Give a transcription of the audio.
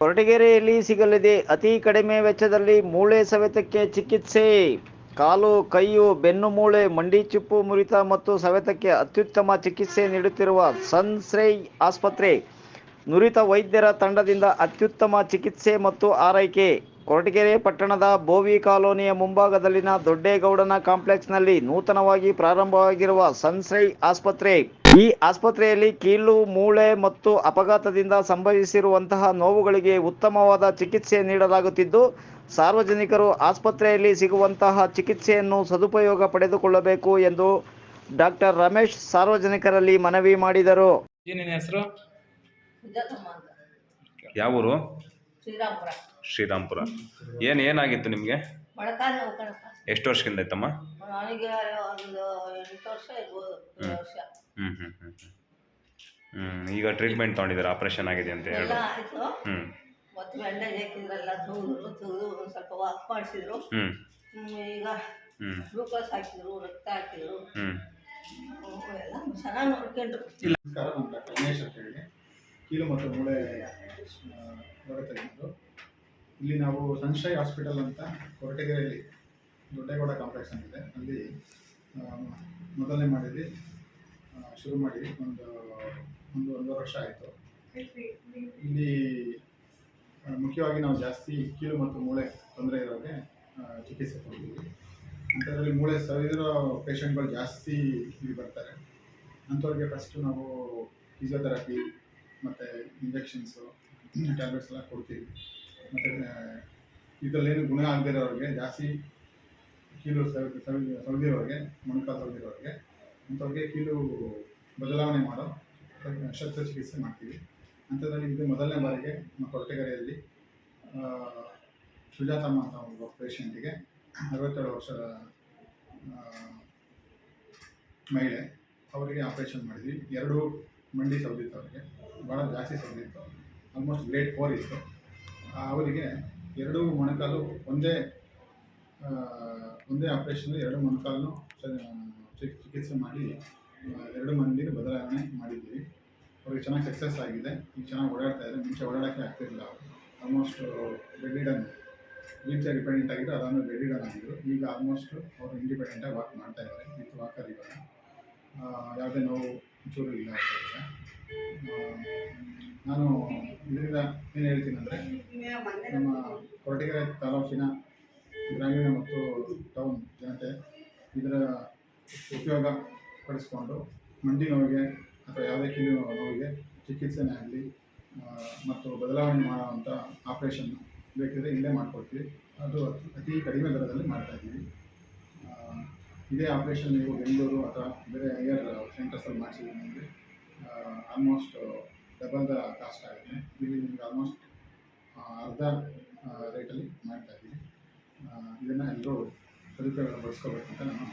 ಕೊರಟಗೆರೆಯಲ್ಲಿ ಸಿಗಲಿದೆ. ಅತಿ ಕಡಿಮೆ ವೆಚ್ಚದಲ್ಲಿ ಮೂಳೆ ಸವೆತಕ್ಕೆ ಚಿಕಿತ್ಸೆ. ಕಾಲು, ಕೈಯು, ಬೆನ್ನು ಮೂಳೆ, ಮಂಡಿ ಚಿಪ್ಪು ಮುರಿತ ಮತ್ತು ಸವೆತಕ್ಕೆ ಅತ್ಯುತ್ತಮ ಚಿಕಿತ್ಸೆ ನೀಡುತ್ತಿರುವ ಸನ್ಸ್ರೈ ಆಸ್ಪತ್ರೆ. ನುರಿತ ವೈದ್ಯರ ತಂಡದಿಂದ ಅತ್ಯುತ್ತಮ ಚಿಕಿತ್ಸೆ ಮತ್ತು ಆರೈಕೆ. ಕೊರಟಗೆರೆ ಪಟ್ಟಣದ ಬೋವಿ ಕಾಲೋನಿಯ ಮುಂಭಾಗದಲ್ಲಿನ ದೊಡ್ಡೇಗೌಡನ ಕಾಂಪ್ಲೆಕ್ಸ್ನಲ್ಲಿ ನೂತನವಾಗಿ ಪ್ರಾರಂಭವಾಗಿರುವ ಸನ್ಸ್ರೈ ಆಸ್ಪತ್ರೆ. ಈ ಆಸ್ಪತ್ರೆಯಲ್ಲಿ ಕೀಲು ಮೂಳೆ ಮತ್ತು ಅಪಘಾತದಿಂದ ಸಂಭವಿಸಿರುವಂತಹ ನೋವುಗಳಿಗೆ ಉತ್ತಮವಾದ ಚಿಕಿತ್ಸೆ ನೀಡಲಾಗುತ್ತಿದ್ದು ಸಾರ್ವಜನಿಕರು ಆಸ್ಪತ್ರೆಯಲ್ಲಿ ಸಿಗುವಂತಹ ಚಿಕಿತ್ಸೆಯನ್ನು ಸದುಪಯೋಗ ಪಡೆದುಕೊಳ್ಳಬೇಕು ಎಂದು ಡಾಕ್ಟರ್ ರಮೇಶ್ ಸಾರ್ವಜನಿಕರಲ್ಲಿ ಮನವಿ ಮಾಡಿದರು. ಏನೇನು ಹೆಸರು? ಯಾವ ಊರು? ಶ್ರೀರಾಮ್ಪುರ. ಶ್ರೀರಾಮ್ಪುರ. ಏನು ಏನಾಗಿತ್ತು ನಿಮಗೆ? ಮೊಳಕಾಲು ನೋವು ಕಣಪ್ಪ ಎಷ್ಟು ವರ್ಷದಿಂದ ಆಯ್ತಮ್ಮ? ನನಗೆ ಒಂದು ಎಂಟು ವರ್ಷ ಇರ್ಬೋದು ಏಳು ವರ್ಷ. ಹ್ಞೂ ಹ್ಞೂ ಹ್ಞೂ ಹ್ಞೂ ಈಗ ಟ್ರೀಟ್ಮೆಂಟ್ ತಗೊಂಡಿದ್ದಾರೆ ಆಪ್ರೇಷನ್ ಆಗಿದೆ ಅಂತ ಎಲ್ಲ ಹೇಳಿ ಆಯಿತು. ಹ್ಞೂ ಮತ್ತು ಬ್ಯಾಂಡೇಜ್ ಹಾಕಿದ್ರೆಲ್ಲ ತೆಗೆದ್ರು ಒಂದು ಸ್ವಲ್ಪ ವಾಕ್ ಮಾಡಿಸಿದ್ರು. ಹ್ಞೂ ಈಗ ಹ್ಞೂ ಗ್ಲೂಕೋಸ್ ಹಾಕಿದ್ರು ರಕ್ತ ಹಾಕಿದ್ರು. ಹ್ಞೂ ಹ್ಮ್, ಎಲ್ಲ ಚೆನ್ನಾಗಿ ನೋಡ್ಕೊಂಡ್ರು. ನಮಸ್ಕಾರ ನಮ್ಮ ಡಾಕ್ಟರ್ ರಮೇಶ್ ಅಂತ ಹೇಳಿ. ಕೀಲು ಮತ್ತು ಮೂಳೆ ರೋಗ ತಜ್ಞರು. ಇಲ್ಲಿ ನಾವು ಸನ್ಶೈ ಹಾಸ್ಪಿಟಲ್ ಅಂತ ಕೊರಟಗೆರೆಯಲ್ಲಿ ದೊಡ್ಡೇಗೌಡ ಕಾಂಪ್ಲೆಕ್ಸ್ ಅಂತಿದೆ ಅಲ್ಲಿ ಆ, ಮೊದಲನೇ ಮಾಡಿದ್ವಿ. ಆ, ಶುರು ಮಾಡಿ ಒಂದು ಒಂದು ಒಂದು ವರ್ಷ ಆಯಿತು. ಇಲ್ಲಿ ಮುಖ್ಯವಾಗಿ ನಾವು ಜಾಸ್ತಿ ಕೀಲು ಮತ್ತು ಮೂಳೆ ತೊಂದರೆ ಇರೋರಿಗೆ ಚಿಕಿತ್ಸೆ ಕೊಡ್ತೀವಿ. ಅಂಥದ್ರಲ್ಲಿ ಮೂಳೆ ಸವಿದಿರೋ ಪೇಷಂಟ್ಗಳು ಜಾಸ್ತಿ ಇಲ್ಲಿ ಬರ್ತಾರೆ. ಅಂಥವ್ರಿಗೆ ಫಸ್ಟು ನಾವು ಫಿಸಿಯೋಥೆರಪಿ ಮತ್ತು ಇಂಜೆಕ್ಷನ್ಸು ಟ್ಯಾಬ್ಲೆಟ್ಸ್ ಎಲ್ಲ ಕೊಡ್ತೀವಿ. ಮತ್ತು ಇದರಲ್ಲೇನು ಗುಣ ಆಗದೇ ಇರೋರಿಗೆ ಜಾಸ್ತಿ ಕೀಲು ಸವಿ ಸವಿ ಸವಿದಿರೋರಿಗೆ ಮೊಣಕಾಲು ಸವಿದಿರೋರಿಗೆ ಅಂಥವ್ರಿಗೆ ಕೀಲು ಬದಲಾವಣೆ ಮಾಡೋ ಶಸ್ತ್ರಚಿಕಿತ್ಸೆ ಮಾಡ್ತೀವಿ. ಅಂಥದ್ರಲ್ಲಿ ಇದು ಮೊದಲನೇ ಬಾರಿಗೆ ನಮ್ಮ ಕೊರಟಗೆರೆಯಲ್ಲಿ ಸುಜಾತಮ್ಮ ಅಂತ ಒಬ್ಬ ಪೇಷಂಟಿಗೆ ಅರವತ್ತೇಳು ವರ್ಷದ ಮಹಿಳೆ ಅವರಿಗೆ ಆಪ್ರೇಷನ್ ಮಾಡಿದ್ವಿ. ಎರಡು ಮಂಡಿ ಸೌದಿತ್ತು ಅವರಿಗೆ. ಭಾಳ ಜಾಸ್ತಿ ಸೌದಿತ್ತು ಆಲ್ಮೋಸ್ಟ್ ಗ್ರೇಡ್ ಫೋರ್ ಇತ್ತು. ಅವರಿಗೆ ಎರಡು ಮೊಣಕಾಲು ಒಂದೇ ಒಂದೇ ಆಪ್ರೇಷನ್ ಎರಡು ಮೊಣಕಾಲು ಚಿಕಿತ್ಸೆ ಮಾಡಿ ಎರಡು ಮಂದಿನ ಬದಲಾವಣೆ ಮಾಡಿದ್ದೀವಿ. ಅವ್ರಿಗೆ ಚೆನ್ನಾಗಿ ಸಕ್ಸಸ್ ಆಗಿದೆ. ಈಗ ಚೆನ್ನಾಗಿ ಓಡಾಡ್ತಾ ಇದ್ದಾರೆ. ಮುಂಚೆ ಓಡಾಡೋಕ್ಕೆ ಆಗ್ತಿರಲಿಲ್ಲ ಆಲ್ಮೋಸ್ಟ್ ರೆಡಿಡನ್ ವೀಲ್ ಡಿಪೆಂಡೆಂಟ್ ಆಗಿದ್ರು, ಅದಾದಮೇಲೆ ರೆಡಿಡನ್ ಆಗಿದ್ರು. ಈಗ ಆಲ್ಮೋಸ್ಟ್ ಅವರು ಇಂಡಿಪೆಂಡೆಂಟಾಗಿ ವಾಕ್ ಮಾಡ್ತಾ ಇದ್ದಾರೆ. ವಿತ್ ವಾಕರ್ ಇವಾಗ ಯಾವುದೇ ನೋವು ಚೂರು ಇಲ್ಲ ನಾನು ಇದರಿಂದ ಏನು ಹೇಳ್ತೀನಿ ಅಂದರೆ, ನಮ್ಮ ಕೊರಟಗೆರೆ ತಾಲೂಕಿನ ಗ್ರಾಮೀಣ ಮತ್ತು ಟೌನ್ ಜನತೆ ಇದರ ಉಪಯೋಗ ಪಡಿಸ್ಕೊಂಡು ಮಂಡಿ ನೋವಿಗೆ ಅಥವಾ ಯಾವುದೇ ಕಿವಿ ನೋವಿಗೆ ಚಿಕಿತ್ಸೆನೇ ಆಗಲಿ ಮತ್ತು ಬದಲಾವಣೆ ಮಾಡುವಂಥ ಆಪ್ರೇಷನ್ ಬೇಕಿದ್ರೆ ಇಲ್ಲೇ ಮಾಡಿಕೊಡ್ತೀವಿ. ಅದು ಅತಿ- ಕಡಿಮೆ ದರದಲ್ಲಿ ಮಾಡ್ತಾಯಿದ್ದೀವಿ ಇದೇ ಆಪ್ರೇಷನ್ ನೀವು ಬೆಂಗಳೂರು ಅಥವಾ ಬೇರೆ ಹೈಯರ್ ಸೆಂಟರ್ಸಲ್ಲಿ ಮಾಡಿಸಿದ್ರೆ ನಿಮಗೆ ಆಲ್ಮೋಸ್ಟ್ ಡಬಲ್ ದ ಕಾಸ್ಟ್ ಆಗಿದೆ ಇಲ್ಲಿ ನಿಮಗೆ ಆಲ್ಮೋಸ್ಟ್ ಅರ್ಧ ರೇಟಲ್ಲಿ ಮಾಡ್ತಾಯಿದ್ದೀವಿ ಇದನ್ನು ಎಲ್ಲರೂ ಸದುಪಯೋಗ ಬಳಸ್ಕೋಬೇಕಂತ ನಾನು